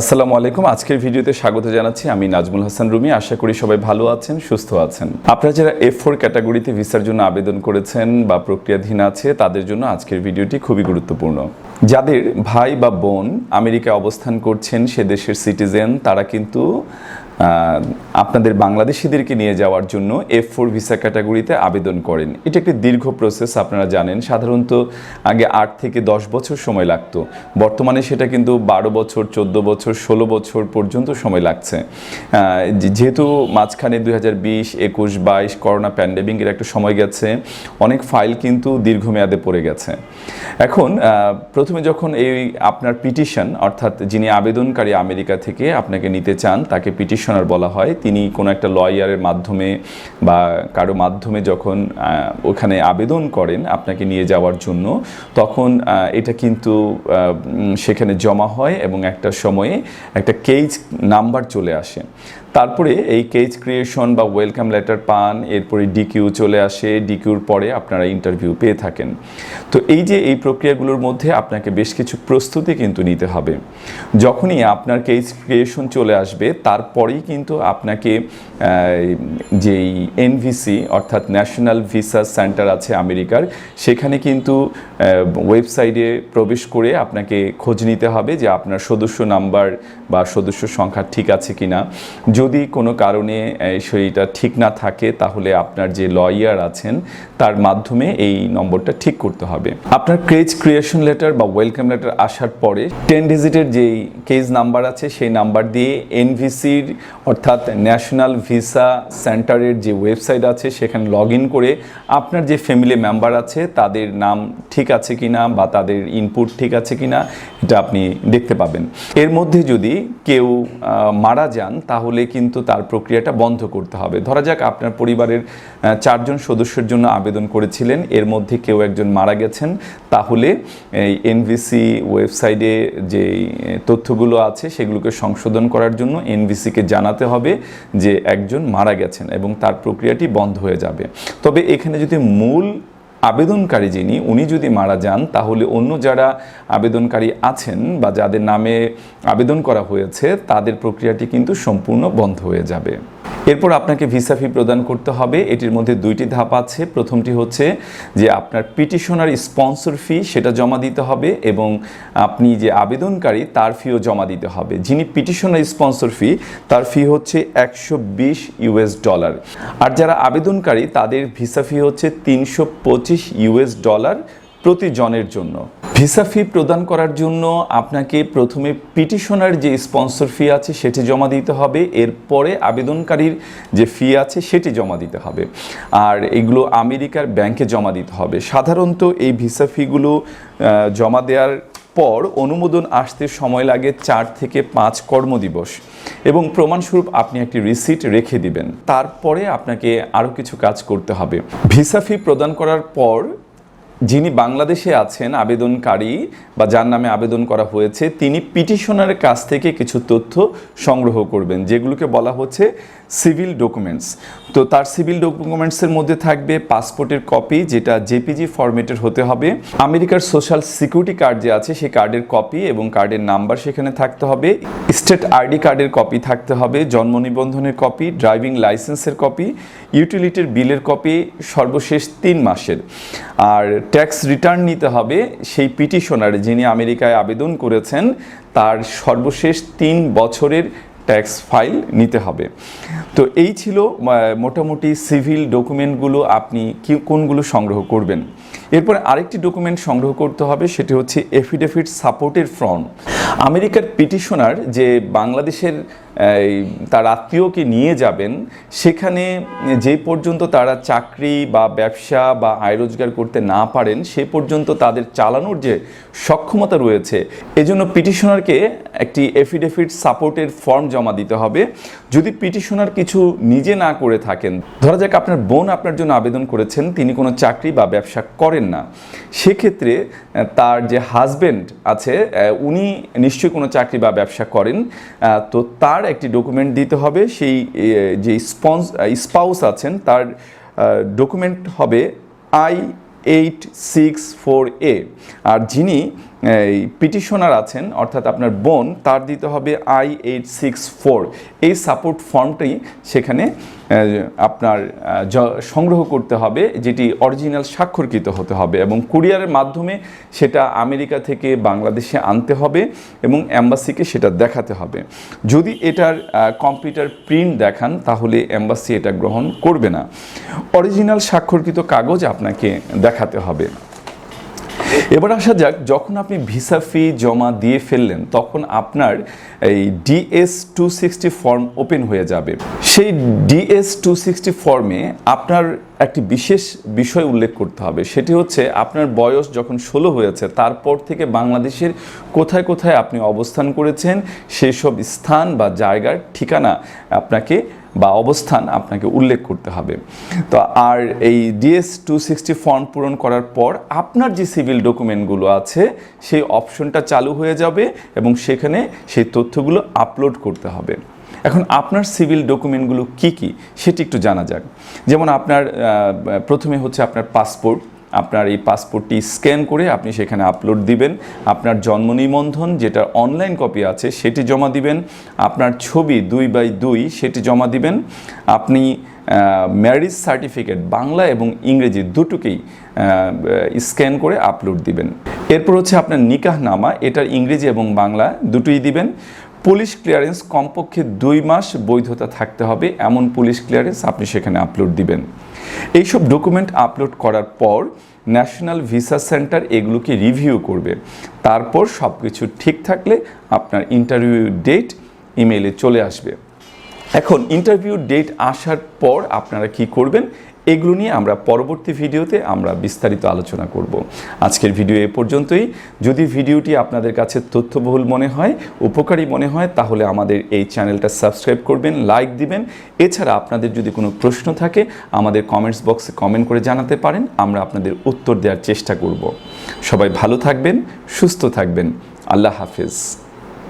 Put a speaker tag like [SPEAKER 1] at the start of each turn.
[SPEAKER 1] আসসালামু আলাইকুম। আজকের ভিডিওতে স্বাগত জানাচ্ছি আমি নাজমুল হাসান রুমি। আশা করি সবাই ভালো আছেন, সুস্থ আছেন। আপনারা যারা এফ ফোর ক্যাটাগরিতে ভিসার জন্য আবেদন করেছেন বা প্রক্রিয়াধীন আছে, তাদের জন্য আজকের ভিডিওটি খুবই গুরুত্বপূর্ণ। যাদের ভাই বা বোন আমেরিকায় অবস্থান করছেন, সে দেশের সিটিজেন, তারা কিন্তু আপনাদের বাংলাদেশিদেরকে নিয়ে যাওয়ার জন্য এফ ফোর ভিসা ক্যাটাগরিতে আবেদন করেন। এটা একটি দীর্ঘ প্রসেস আপনারা জানেন। সাধারণত আগে আট থেকে দশ বছর সময় লাগতো। বর্তমানে সেটা কিন্তু বারো বছর, চোদ্দ বছর, ষোলো বছর পর্যন্ত সময় লাগছে। যেহেতু মাঝখানে দুই হাজার বিশ, একুশ, বাইশ করোনা প্যান্ডেমিকের একটা সময় গেছে, অনেক ফাইল কিন্তু দীর্ঘমেয়াদে পড়ে গেছে। এখন প্রথমে যখন এই আপনার পিটিশন অর্থাৎ যিনি আবেদনকারী আমেরিকা থেকে আপনাকে নিতে চান, তাকে পিটিশনার বলা হয়, তিনি কোনো একটা লয়ারের মাধ্যমে বা কারও মাধ্যমে যখন ওখানে আবেদন করেন আপনাকে নিয়ে যাওয়ার জন্য, তখন এটা কিন্তু সেখানে জমা হয় এবং একটা সময়ে একটা কেজ নাম্বার চলে আসে। তারপরে এই কেজ ক্রিয়েশন বা ওয়েলকাম লেটার পান, এরপরে ডিকিউ চলে আসে। ডিকিউর পরে আপনারা ইন্টারভিউ পেয়ে থাকেন। তো এই যে এই প্রক্রিয়াগুলোর মধ্যে আপনাকে বেশ কিছু প্রস্তুতি কিন্তু নিতে হবে। যখনই আপনার কেজ ক্রিয়েশন চলে আসবে, তারপরেই কিন্তু আপনাকে যেই এনভিসি অর্থাৎ ন্যাশনাল ভিসা সেন্টার আছে আমেরিকার, সেখানে কিন্তু ওয়েবসাইটে প্রবেশ করে আপনাকে খোঁজ নিতে হবে যে আপনার সদস্য নাম্বার বা সদস্য সংখ্যা ঠিক আছে কিনা। যদি কোনো কারণে সেইটা ঠিক না থাকে, তাহলে আপনার যে লয়ার আছেন, তার মাধ্যমে এই নম্বরটা ঠিক করতে হবে। আপনার ক্রেজ ক্রিয়েশন লেটার বা ওয়েলকাম লেটার আসার পরে টেন ডিজিটের যেই কেজ নাম্বার আছে, সেই নাম্বার দিয়ে এনভিসির অর্থাৎ ন্যাশনাল ভিসা সেন্টারের যে ওয়েবসাইট আছে, সেখানে লগ করে আপনার যে ফ্যামিলি মেম্বার আছে, তাদের নাম ঠিক আছে কিনা বা তাদের ইনপুট ঠিক আছে কিনা, এটা আপনি দেখতে পাবেন। এর মধ্যে যদি কেউ মারা যান, তাহলে কিন্তু তার প্রক্রিয়াটা বন্ধ করতে হবে। ধরা যাক আপনার পরিবারের চারজন সদস্যের জন্য আবেদন করেছিলেন, এর মধ্যে কেউ একজন মারা গেছেন, তাহলে এই এনভিসি ওয়েবসাইটে যে তথ্যগুলো আছে, সেগুলোকে সংশোধন করার জন্য এনভিসিকে জানাতে হবে যে একজন মারা গেছেন এবং তার প্রক্রিয়াটি বন্ধ হয়ে যাবে। তবে এখানে যদি মূল আবেদনকারী যিনি, উনি যদি মারা যান, তাহলে অন্য যারা আবেদনকারী আছেন বা যাদের নামে আবেদন করা হয়েছে, তাদের প্রক্রিয়াটি কিন্তু সম্পূর্ণ বন্ধ হয়ে যাবে। এরপর আপনাকে ভিসা ফি প্রদান করতে হবে। এটির মধ্যে দুইটি ধাপ আছে। প্রথমটি হচ্ছে যে আপনার পিটিশনার স্পন্সর ফি, সেটা জমা দিতে হবে এবং আপনি যে আবেদনকারী, তার ফিও জমা দিতে হবে। যিনি পিটিশনার স্পন্সর ফি, তার ফি হচ্ছে একশো বিশ ইউএস ডলার। আর যারা আবেদনকারী, তাদের ভিসা ফি হচ্ছে তিনশো পঁচিশ ইউএস ডলার। প্রতি জনের জন্য। ভিসা ফি প্রদান করার জন্য আপনাকে প্রথমে পিটিশনার যে স্পন্সর ফি আছে সেটি জমা দিতে হবে। এরপরে আবেদনকারীর যে ফি আছে সেটি জমা দিতে হবে। আর এগুলো আমেরিকার ব্যাংকে জমা দিতে হবে। সাধারণত এই ভিসা ফিগুলো জমা দেওয়ার পর অনুমোদন আসতে সময় লাগে চার থেকে পাঁচ কর্মদিবস এবং প্রমাণস্বরূপ আপনি একটি রিসিট রেখে দিবেন। তারপরে আপনাকে আরও কিছু কাজ করতে হবে। ভিসা ফি প্রদান করার পর যিনি বাংলাদেশে আছেন, আবেদনকারী বা যার নামে আবেদন করা হয়েছে, তিনি পিটিশনারের কাছ থেকে কিছু তথ্য সংগ্রহ করবেন, যেগুলোকে বলা হচ্ছে সিভিল ডকুমেন্টস। তো তার সিভিল ডকুমেন্টসের মধ্যে থাকবে পাসপোর্টের কপি, যেটা জেপিজি ফরম্যাটের হতে হবে। আমেরিকার সোশ্যাল সিকিউরিটি কার্ড যে আছে, সেই কার্ডের কপি এবং কার্ডের নাম্বার সেখানে থাকতে হবে। স্টেট আইডি কার্ডের কপি থাকতে হবে, জন্ম নিবন্ধনের কপি, ড্রাইভিং লাইসেন্সের কপি, ইউটিলিটির বিলের কপি, সর্বশেষ তিন মাসের। আর ট্যাক্স রিটার্ন নিতে হবে, সেই পিটিশনার যিনি আমেরিকায় আবেদন করেছেন, তার সর্বশেষ তিন বছরের ট্যাক্স ফাইল নিতে হবে। তো এই ছিল মোটামুটি সিভিল ডকুমেন্টগুলো আপনি কোনগুলো সংগ্রহ করবেন। এরপর আরেকটি ডকুমেন্ট সংগ্রহ করতে হবে, সেটি হচ্ছে এফিডেভিট সাপোর্টের ফর্ম আমেরিকার পিটিশনার যে বাংলাদেশের তার আত্মীয়কে নিয়ে যাবেন, সেখানে যে পর্যন্ত তারা চাকরি বা ব্যবসা বা আয় রোজগার করতে না পারেন, সে পর্যন্ত তাদের চালানোর যে সক্ষমতা রয়েছে, এজন্য পিটিশনারকে একটি এফিডেভিট সাপোর্টের ফর্ম জমা দিতে হবে। যদি পিটিশনার কিছু নিজে না করে থাকেন, ধরা যাক আপনার বোন আপনার জন্য আবেদন করেছেন, তিনি কোনো চাকরি বা ব্যবসা করেন না, সেক্ষেত্রে তার যে হাজবেন্ড আছে উনি নিশ্চয়ই কোনো চাকরি বা ব্যবসা করেন তো তার একটি ডকুমেন্ট দিতে হবে, সেই যে স্পন্স স্পাউস আছেন, তার ডকুমেন্ট হবে I eight six four A আর যিনি এই পিটিশনার আছেন, অর্থাৎ আপনার বোন, তার দিতে হবে আই এইট সিক্স ফোর। এই সাপোর্ট ফর্মটাই সেখানে আপনার সংগ্রহ করতে হবে, যেটি অরিজিনাল স্বাক্ষরকৃত হতে হবে এবং কুরিয়ারের মাধ্যমে সেটা আমেরিকা থেকে বাংলাদেশে আনতে হবে এবং অ্যাম্বাসিকে সেটা দেখাতে হবে। যদি এটার কম্পিউটার প্রিন্ট দেখান, তাহলে অ্যাম্বাসি এটা গ্রহণ করবে না। অরিজিনাল স্বাক্ষরকৃত কাগজ আপনাকে দেখাতে হবে। এবার আসা যাক, যখন আপনি ভিসা ফি জমা দিয়ে ফেললেন, তখন আপনার এই DS two sixty form open হয়ে যাবে। সেই ডিএস টু সিক্সটি ফর্মে আপনার একটি বিশেষ বিষয় উল্লেখ করতে হবে। সেটি হচ্ছে, আপনার বয়স যখন ষোলো হয়েছে, তারপর থেকে বাংলাদেশের কোথায় কোথায় আপনি অবস্থান করেছেন সেই সব স্থান বা জায়গার ঠিকানা আপনাকে বা অবস্থান আপনাকে উল্লেখ করতে হবে। তো আর এই ডিএস টু সিক্সটি ফর্ম পূরণ করার পর আপনার যে সিভিল ডকুমেন্টগুলো আছে, সেই অপশনটা চালু হয়ে যাবে এবং সেখানে সেই তথ্যগুলো আপলোড করতে হবে। এখন আপনার সিভিল ডকুমেন্টগুলো কি কি, সেটি একটু জানা যাক। যেমন আপনার প্রথমে হচ্ছে আপনার পাসপোর্ট আপনার এই পাসপোর্টটি স্ক্যান করে আপনি সেখানে আপলোড দিবেন। আপনার জন্ম নিবন্ধন, যেটা অনলাইন কপি আছে, সেটি জমা দিবেন। আপনার ছবি দুই বাই দুই, সেটি জমা দিবেন। আপনি ম্যারিজ সার্টিফিকেট বাংলা এবং ইংরেজি দুটোকেই স্ক্যান করে আপলোড দিবেন। এরপর হচ্ছে আপনার নিকাহনামা, এটার ইংরেজি এবং বাংলা দুটোই দিবেন। পুলিশ ক্লিয়ারেন্স কমপক্ষে দুই মাস বৈধতা থাকতে হবে, এমন পুলিশ ক্লিয়ারেন্স আপনি সেখানে আপলোড দিবেন। এইসব ডকুমেন্ট আপলোড করার পর ন্যাশনাল ভিসা সেন্টার এগুলোকে রিভিউ করবে। তারপর সব কিছু ঠিক থাকলে আপনার ইন্টারভিউ ডেট ইমেইলে চলে আসবে। এখন ইন্টারভিউ ডেট আসার পর আপনারা কি করবেন, এগুলো নিয়ে আমরা পরবর্তী ভিডিওতে আমরা বিস্তারিত আলোচনা করব। আজকের ভিডিও এ পর্যন্তই। যদি ভিডিওটি আপনাদের কাছে তথ্যবহুল মনে হয়, উপকারী মনে হয়, তাহলে আমাদের এই চ্যানেলটা সাবস্ক্রাইব করবেন লাইক দিবেন। এছাড়া আপনাদের যদি কোনো প্রশ্ন থাকে, আমাদের কমেন্টস বক্সে কমেন্ট করে জানাতে পারেন, আমরা আপনাদের উত্তর দেওয়ার চেষ্টা করব। সবাই ভালো থাকবেন, সুস্থ থাকবেন। আল্লাহ হাফেজ।